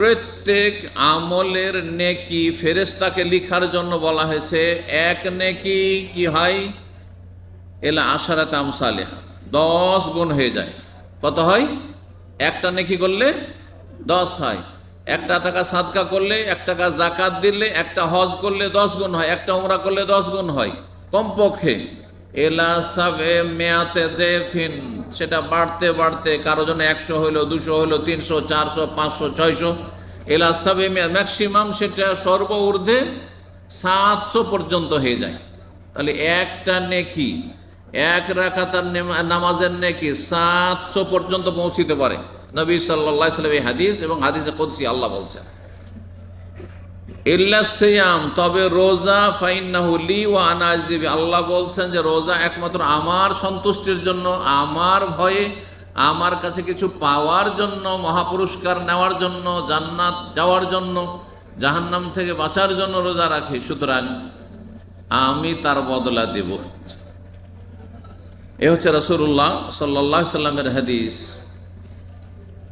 প্রত্যেক আমলের নেকি ফেরেস্তাকে লিখার জন্য বলা হয়েছে, এক নেকি কি হয়? এলা আশারাত আমসালে দশ গুণ হয়ে যায়। কত হয়? একটা নেকি করলে দশ হয়। একটা টাকা সাদকা করলে এক টাকা জাকাত দিলে, একটা হজ করলে দশ গুণ হয়। একটা উমরা করলে দশ গুণ হয়। কমপক্ষে এলা সাবে মেয়াতে দেফিন, সেটা বাড়তে বাড়তে কারও জন্য একশো হইল, দুশো হইল, তিনশো, চারশো, পাঁচশো, ছয়শো। এলা সাবে মেয়া ম্যাক্সিমাম সেটা সর্ব ঊর্ধ্বে সাতশো পর্যন্ত হয়ে যায়। তাহলে একটা নেকি, এক রাখাতার নেমা- নামাজের নেকি সাতশো পর্যন্ত পৌঁছিতে পারে। নবী সাল্লাহ সাল্লাম এই হাদিস এবং হাদিসে কদসি, আল্লাহ বলছেন। ইল্লা সিয়াম, তবে রোজা, ফাইন্নাহু লি ওয়া আনা আজিবি। আল্লাহ বলছেন যে রোজা একমাত্র আমার সন্তুষ্টির জন্য, আমার ভয়ে, আমার কাছে কিছু পাওয়ার জন্য, মহাপুরস্কার নেওয়ার জন্য, জান্নাত যাওয়ার জন্য, জাহান্নাম থেকে বাঁচার জন্য রোজা রাখি। সুতরাং আমি তার বদলা দেব। এ হচ্ছে রসুল্লাহ সাল্লাহ সাল্লামের হাদিস।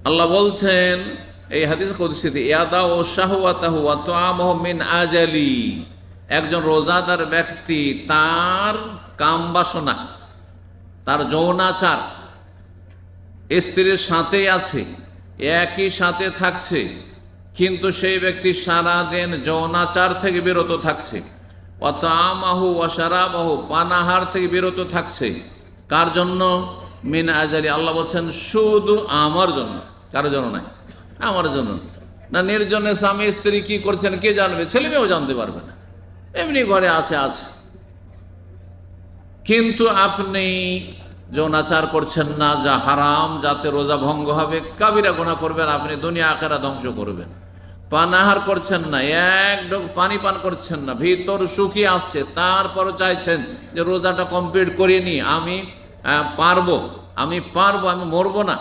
আল্লাহ বলছেন এই হাদিস কুদসিতে ইয়াদা ও শাহওয়াতাহু মিন আজালি। একজন রোজাদার ব্যক্তি তার কাম বাসনা, তার যৌনাচার স্ত্রীর সাথে আছে, একই সাথে থাকছে, কিন্তু সেই ব্যক্তি সারাদিন যৌনাচার থেকে বিরত থাকছে অতামাহু অসারাবাহু পানাহার থেকে বিরত থাকছে। কার জন্য? মিন আজারি আল্লাহ বলছেন, শুধু আমার জন্য। কারও জন্য নাই আমার জন্য না। নির্জনে স্বামী, স্ত্রী কি করছেন, কে জানবে? ছেলে মেয়েও জানতে পারবে না। এমনি ঘরে আছে আছে। কিন্তু আপনি যৌনাচার করছেন না, যা হারাম, যাতে রোজা ভঙ্গ হবে, কাবিরা গোনা করবেন, আপনি দুনিয়া আখেরা ধ্বংস করবেন। পানাহার করছেন না, এক ডোক পানি পান করছেন না, ভিতর সুখী আসছে, তারপরও চাইছেন যে রোজাটা কমপ্লিট করিনি আমি পারব আমি পারব, আমি মরবো না।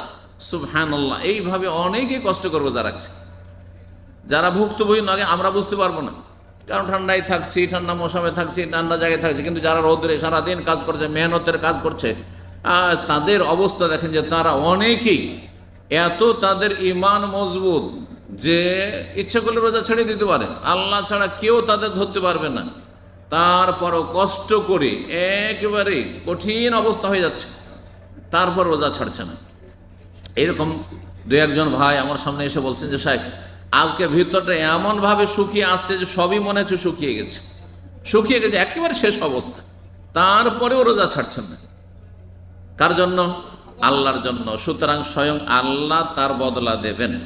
সুবহানাল্লাহ, এইভাবে অনেকেই কষ্ট করে যারা রাখছে যারা ভুক্তভোগী নয়, আমরা বুঝতে পারব না। কারণ ঠান্ডায় থাকছি, ঠান্ডা মৌসুমে থাকছি, ঠান্ডা জায়গায় থাকছি, কিন্তু যারা রোদরে সারাদিন কাজ করছে, মেহনতের কাজ করছে তাদের অবস্থা দেখেন যে তারা অনেকেই এত তাদের ইমান মজবুত যে ইচ্ছে করলে রোজা ছেড়ে দিতে পারে। আল্লাহ ছাড়া কেউ তাদের ধরতে পারবে না। তারপরও কষ্ট করে একেবারে কঠিন অবস্থা হয়ে যাচ্ছে। তারপর রোজা ছাড়ছে না। এরকম দু একজন ভাই আমার সামনে এসে বলছেন যে, সাহেব, আজকে ভিতরটা এমনভাবে শুকিয়ে আসছে যে সবই মনে হচ্ছে শুকিয়ে গেছে। শুকিয়ে গেছে, একেবারে শেষ অবস্থা। তারপরেও রোজা ছাড়ছেন না। কার জন্য? আল্লাহর জন্য। সুতরাং স্বয়ং আল্লাহ তার বদলা দেবেন।